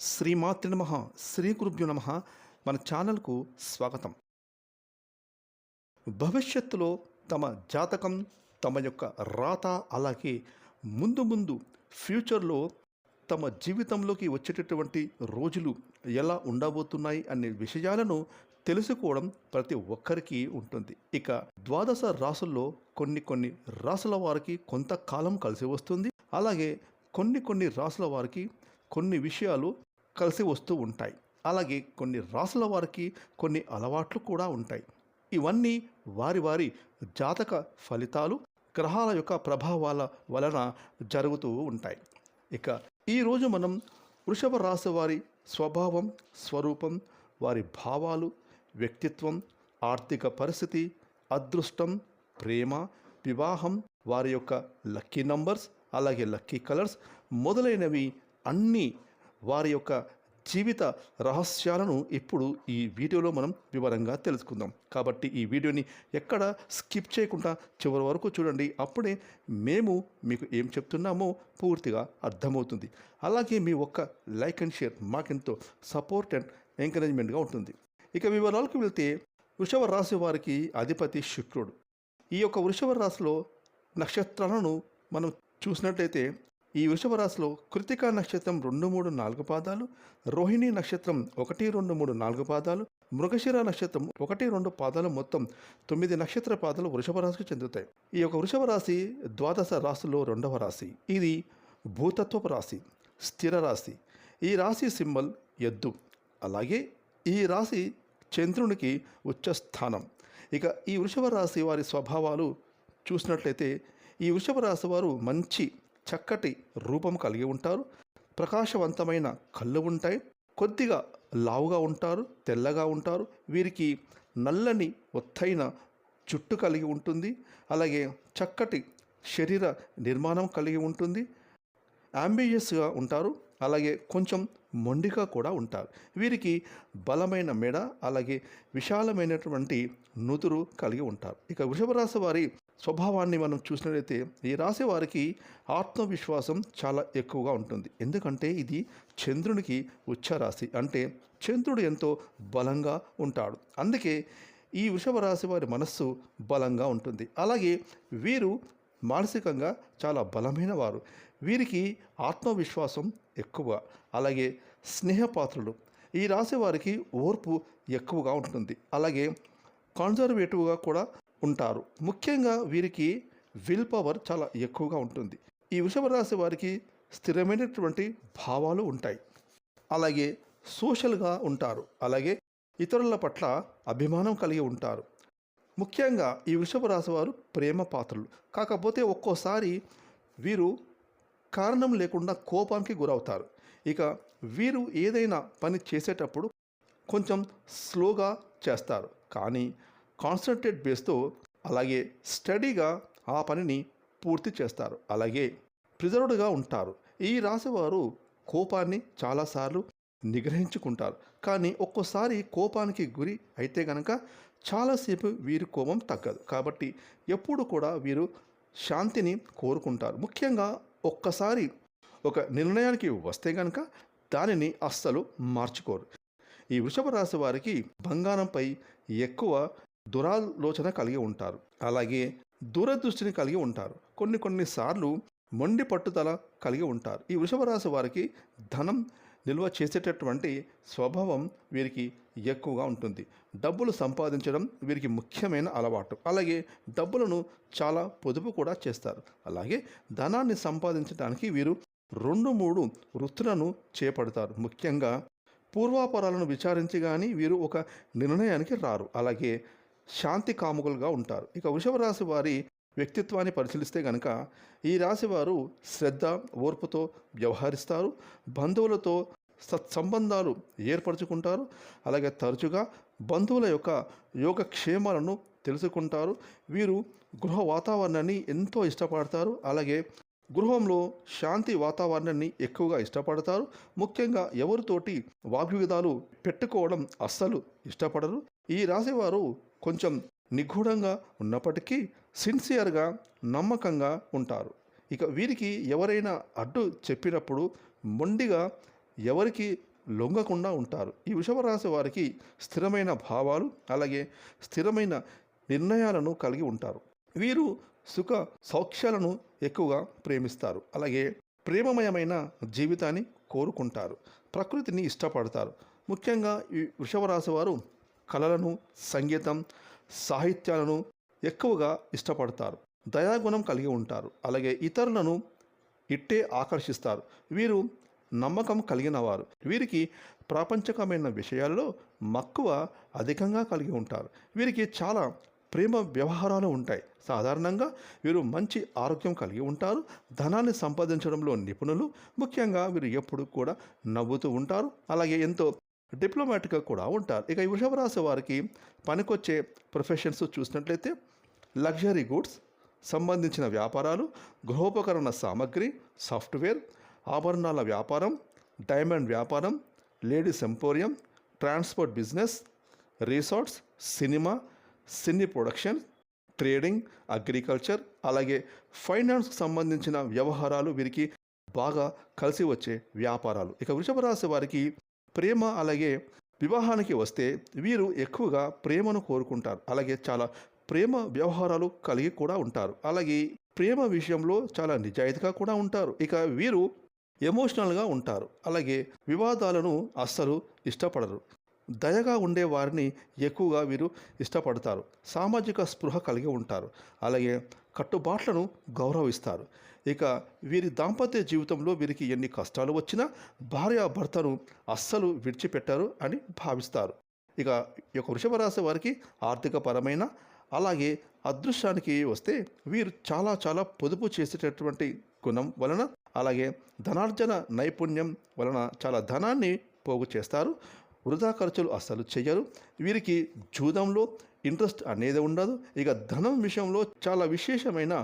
శ్రీమాతృ నమ శ్రీ గురుభ్యు నమ మన ఛానల్కు స్వాగతం. భవిష్యత్తులో తమ జాతకం తమ యొక్క రాత అలాగే ముందు ముందు ఫ్యూచర్లో తమ జీవితంలోకి వచ్చేటటువంటి రోజులు ఎలా ఉండబోతున్నాయి అనే విషయాలను తెలుసుకోవడం ప్రతి ఒక్కరికి ఉంటుంది. ఇక ద్వాదశ రాసుల్లో కొన్ని కొన్ని రాసుల వారికి కొంతకాలం కలిసి వస్తుంది. అలాగే కొన్ని కొన్ని రాసుల వారికి కొన్ని విషయాలు కలిసి వస్తూ ఉంటాయి. అలాగే కొన్ని రాసుల వారికి కొన్ని అలవాట్లు కూడా ఉంటాయి. ఇవన్నీ వారి వారి జాతక ఫలితాలు గ్రహాల యొక్క ప్రభావాల వలన జరుగుతూ ఉంటాయి. ఇక ఈరోజు మనం వృషభ రాశి వారి స్వభావం స్వరూపం వారి భావాలు వ్యక్తిత్వం ఆర్థిక పరిస్థితి అదృష్టం ప్రేమ వివాహం వారి యొక్క లక్కీ నంబర్స్ అలాగే లక్కీ కలర్స్ మొదలైనవి అన్నీ వారి యొక్క జీవిత రహస్యాలను ఇప్పుడు ఈ వీడియోలో మనం వివరంగా తెలుసుకుందాం. కాబట్టి ఈ వీడియోని ఎక్కడ స్కిప్ చేయకుండా చివరి వరకు చూడండి. అప్పుడే మేము మీకు ఏం చెప్తున్నామో పూర్తిగా అర్థమవుతుంది. అలాగే మీ ఒక్క లైక్ అండ్ షేర్ మాకెంతో సపోర్ట్ అండ్ ఎంకరేజ్మెంట్గా ఉంటుంది. ఇక వివరాలకు వెళ్తే వృషభ రాశి వారికి అధిపతి శుక్రుడు. ఈ యొక్క వృషభ రాశిలో నక్షత్రాలను మనం చూసినట్లయితే ఈ వృషభ రాశిలో కృతికా నక్షత్రం రెండు మూడు నాలుగు పాదాలు రోహిణి నక్షత్రం ఒకటి రెండు మూడు నాలుగు పాదాలు మృగశిర నక్షత్రం ఒకటి రెండు పాదాలు మొత్తం తొమ్మిది నక్షత్ర పాదాలు వృషభ రాశికి చెందుతాయి. ఈ యొక్క వృషభ రాశి ద్వాదశ రాశిలో రెండవ రాశి. ఇది భూతత్వపు రాశి స్థిర రాశి. ఈ రాశి సింబల్ ఎద్దు. అలాగే ఈ రాశి చంద్రునికి ఉచ్చ స్థానం. ఇక ఈ వృషభ రాశి వారి స్వభావాలు చూసినట్లయితే ఈ వృషభ రాశి వారు మంచి చక్కటి రూపం కలిగి ఉంటారు. ప్రకాశవంతమైన కళ్ళు ఉంటాయి. కొద్దిగా లావుగా ఉంటారు తెల్లగా ఉంటారు. వీరికి నల్లని ఒత్తైన జుట్టు కలిగి ఉంటుంది. అలాగే చక్కటి శరీర నిర్మాణం కలిగి ఉంటుంది. అంబియస్గా ఉంటారు. అలాగే కొంచెం మొండిగా కూడా ఉంటారు. వీరికి బలమైన మెడ అలాగే విశాలమైనటువంటి నుదురు కలిగి ఉంటారు. ఇక వృషభ రాశి వారి స్వభావాన్ని మనం చూసినట్లయితే ఈ రాశి వారికి ఆత్మవిశ్వాసం చాలా ఎక్కువగా ఉంటుంది. ఎందుకంటే ఇది చంద్రునికి ఉచ్చరాశి. అంటే చంద్రుడు ఎంతో బలంగా ఉంటాడు. అందుకే ఈ వృషభ రాశి వారి మనస్సు బలంగా ఉంటుంది. అలాగే వీరు మానసికంగా చాలా బలమైన వారు. వీరికి ఆత్మవిశ్వాసం ఎక్కువ. అలాగే స్నేహపాత్రులు. ఈ రాశి వారికి ఓర్పు ఎక్కువగా ఉంటుంది. అలాగే కన్జర్వేటివ్గా కూడా ఉంటారు. ముఖ్యంగా వీరికి విల్ పవర్ చాలా ఎక్కువగా ఉంటుంది. ఈ వృషభ రాశి వారికి స్థిరమైనటువంటి భావాలు ఉంటాయి. అలాగే సోషల్గా ఉంటారు. అలాగే ఇతరుల పట్ల అభిమానం కలిగి ఉంటారు. ముఖ్యంగా ఈ వృషభ రాశి వారు ప్రేమ పాత్రలు. కాకపోతే ఒక్కోసారి వీరు కారణం లేకుండా కోపానికి గురవుతారు. ఇక వీరు ఏదైనా పని చేసేటప్పుడు కొంచెం స్లోగా చేస్తారు. కానీ కాన్సన్ట్రేట్ బేస్తో అలాగే స్టడీగా ఆ పనిని పూర్తి చేస్తారు. అలాగే ప్రిజర్వ్డ్గా ఉంటారు. ఈ రాశివారు కోపాన్ని చాలాసార్లు నిగ్రహించుకుంటారు. కానీ ఒక్కోసారి కోపానికి గురి అయితే గనక చాలాసేపు వీరి కోపం తగ్గదు. కాబట్టి ఎప్పుడు కూడా వీరు శాంతిని కోరుకుంటారు. ముఖ్యంగా ఒక్కసారి ఒక నిర్ణయానికి వస్తే గనక దానిని అస్సలు మార్చుకోరు. ఈ వృషభ రాశి వారికి బంగారంపై ఎక్కువ దురాలోచన కలిగి ఉంటారు. అలాగే దూరదృష్టిని కలిగి ఉంటారు. కొన్ని కొన్నిసార్లు మొండి పట్టుదల కలిగి ఉంటారు. ఈ వృషభ రాశి వారికి ధనం నిల్వ చేసేటటువంటి స్వభావం వీరికి ఎక్కువగా ఉంటుంది. డబ్బులు సంపాదించడం వీరికి ముఖ్యమైన అలవాటు. అలాగే డబ్బులను చాలా పొదుపు కూడా చేస్తారు. అలాగే ధనాన్ని సంపాదించడానికి వీరు రెండు మూడు వృత్తులను చేపడతారు. ముఖ్యంగా పూర్వాపరాలను విచారించి కానీ వీరు ఒక నిర్ణయానికి రారు. అలాగే శాంతి కాముకులుగా ఉంటారు. ఇక వృషభ రాశి వారి వ్యక్తిత్వాన్ని పరిశీలిస్తే కనుక ఈ రాశి వారు శ్రద్ధ ఓర్పుతో వ్యవహరిస్తారు. బంధువులతో సత్సంబంధాలు ఏర్పరచుకుంటారు. అలాగే తరచుగా బంధువుల యొక్క యోగక్షేమాలను తెలుసుకుంటారు. వీరు గృహ వాతావరణాన్ని ఎంతో ఇష్టపడతారు. అలాగే గృహంలో శాంతి వాతావరణాన్ని ఎక్కువగా ఇష్టపడతారు. ముఖ్యంగా ఎవరితోటి వాగ్విధాలు పెట్టుకోవడం అస్సలు ఇష్టపడరు. ఈ రాశివారు కొంచెం నిగూఢంగా ఉన్నప్పటికీ సిన్సియర్గా నమ్మకంగా ఉంటారు. ఇక వీరికి ఎవరైనా అడ్డు చెప్పినప్పుడు మొండిగా ఎవరికి లొంగకుండా ఉంటారు. ఈ వృషభ రాశి వారికి స్థిరమైన భావాలు అలాగే స్థిరమైన నిర్ణయాలను కలిగి ఉంటారు. వీరు సుఖ సౌఖ్యాలను ఎక్కువగా ప్రేమిస్తారు. అలాగే ప్రేమమయమైన జీవితాన్ని కోరుకుంటారు. ప్రకృతిని ఇష్టపడతారు. ముఖ్యంగా ఈ వృషభ రాశి వారు కళలను సంగీతం సాహిత్యాలను ఎక్కువగా ఇష్టపడతారు. దయాగుణం కలిగి ఉంటారు. అలాగే ఇతరులను ఇట్టే ఆకర్షిస్తారు. వీరు నమ్మకం కలిగిన వారు. వీరికి ప్రాపంచకమైన విషయాల్లో మక్కువ అధికంగా కలిగి ఉంటారు. వీరికి చాలా ప్రేమ వ్యవహారాలు ఉంటాయి. సాధారణంగా వీరు మంచి ఆరోగ్యం కలిగి ఉంటారు. ధనాన్ని సంపాదించడంలో నిపుణులు. ముఖ్యంగా వీరు ఎప్పుడు కూడా నవ్వుతూ ఉంటారు. అలాగే ఎంతో డిప్లొమాటిక్గా కూడా ఉంటారు. ఇక ఈ వృషభ రాశి వారికి పనికొచ్చే ప్రొఫెషన్స్ చూసినట్లయితే లగ్జరీ గూడ్స్ సంబంధించిన వ్యాపారాలు గృహోపకరణ సామగ్రి సాఫ్ట్వేర్ ఆభరణాల వ్యాపారం డైమండ్ వ్యాపారం ladies emporium transport business resorts cinema cine production trading agriculture అలాగే ఫైనాన్స్కి సంబంధించిన వ్యవహారాలు వీరికి బాగా కలిసి వచ్చే వ్యాపారాలు. ఇక వృషభ రాశి వారికి ప్రేమ అలాగే వివాహానికి వస్తే వీరు ఎక్కువగా ప్రేమను కోరుకుంటారు. అలాగే చాలా ప్రేమ వ్యవహారాలు కలిగి కూడా ఉంటారు. అలాగే ప్రేమ విషయంలో చాలా నిజాయితీగా కూడా ఉంటారు. ఇక వీరు ఎమోషనల్గా ఉంటారు. అలాగే వివాదాలను అస్సలు ఇష్టపడరు. దయగా ఉండే వారిని ఎక్కువగా వీరు ఇష్టపడతారు. సామాజిక స్పృహ కలిగి ఉంటారు. అలాగే కట్టుబాట్లను గౌరవిస్తారు. ఇక వీరి దాంపత్య జీవితంలో వీరికి ఎన్ని కష్టాలు వచ్చినా భార్యాభర్తను అస్సలు విడిచిపెట్టారు అని భావిస్తారు. ఇక ఈ యొక్క వృషభ రాశి వారికి ఆర్థికపరమైన అలాగే అదృష్టానికి వస్తే వీరు చాలా చాలా పొదుపు చేసేటటువంటి గుణం వలన అలాగే ధనార్జన నైపుణ్యం వలన చాలా ధనాన్ని పోగు చేస్తారు. వృధా ఖర్చులు అస్సలు చేయరు వీరికి జూదంలో ఇంట్రెస్ట్ అనేది ఉండదు. ఇక ధనం విషయంలో చాలా విశేషమైన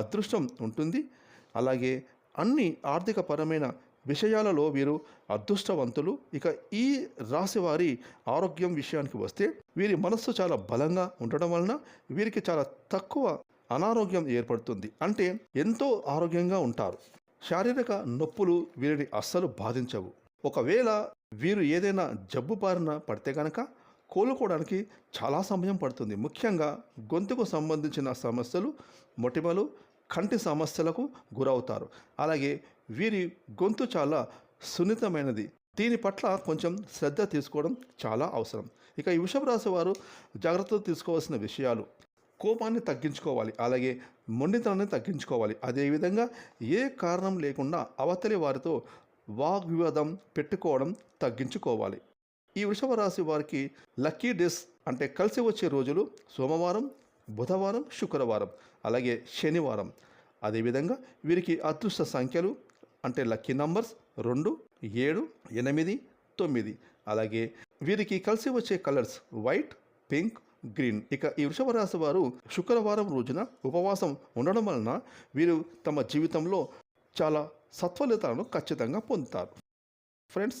అదృష్టం ఉంటుంది. అలాగే అన్ని ఆర్థికపరమైన విషయాలలో వీరు అదృష్టవంతులు. ఇక ఈ రాశి వారి ఆరోగ్యం విషయానికి వస్తే వీరి మనస్సు చాలా బలంగా ఉండడం వలన వీరికి చాలా తక్కువ అనారోగ్యం ఏర్పడుతుంది. అంటే ఎంతో ఆరోగ్యంగా ఉంటారు. శారీరక నొప్పులు వీరిని అస్సలు బాధించవు. ఒకవేళ వీరు ఏదైనా జబ్బు బారిన పడితే కనుక కోలుకోవడానికి చాలా సమయం పడుతుంది. ముఖ్యంగా గొంతుకు సంబంధించిన సమస్యలు మొటిమలు కంటి సమస్యలకు గురవుతారు. అలాగే వీరి గొంతు చాలా సున్నితమైనది. దీని పట్ల కొంచెం శ్రద్ధ తీసుకోవడం చాలా అవసరం. ఇక ఈ వృషభ రాశి వారు జాగ్రత్తలు తీసుకోవాల్సిన విషయాలు. కోపాన్ని తగ్గించుకోవాలి. అలాగే మొండితనాన్ని తగ్గించుకోవాలి. అదేవిధంగా ఏ కారణం లేకుండా అవతలి వారితో వాగ్వివాదం పెట్టుకోవడం తగ్గించుకోవాలి. ఈ వృషభ రాశి వారికి లక్కీ డేస్ అంటే కలిసి వచ్చే రోజులు సోమవారం బుధవారం శుక్రవారం అలాగే శనివారం. అదేవిధంగా వీరికి అదృష్ట సంఖ్యలు అంటే లక్కీ నంబర్స్ రెండు ఏడు ఎనిమిది తొమ్మిది. అలాగే వీరికి కలిసి వచ్చే కలర్స్ వైట్ పింక్ గ్రీన్. ఇక ఈ వృషభ రాశి వారు శుక్రవారం రోజున ఉపవాసం ఉండడం వలన వీరు తమ జీవితంలో చాలా సత్ఫలితాలను ఖచ్చితంగా పొందుతారు. ఫ్రెండ్స్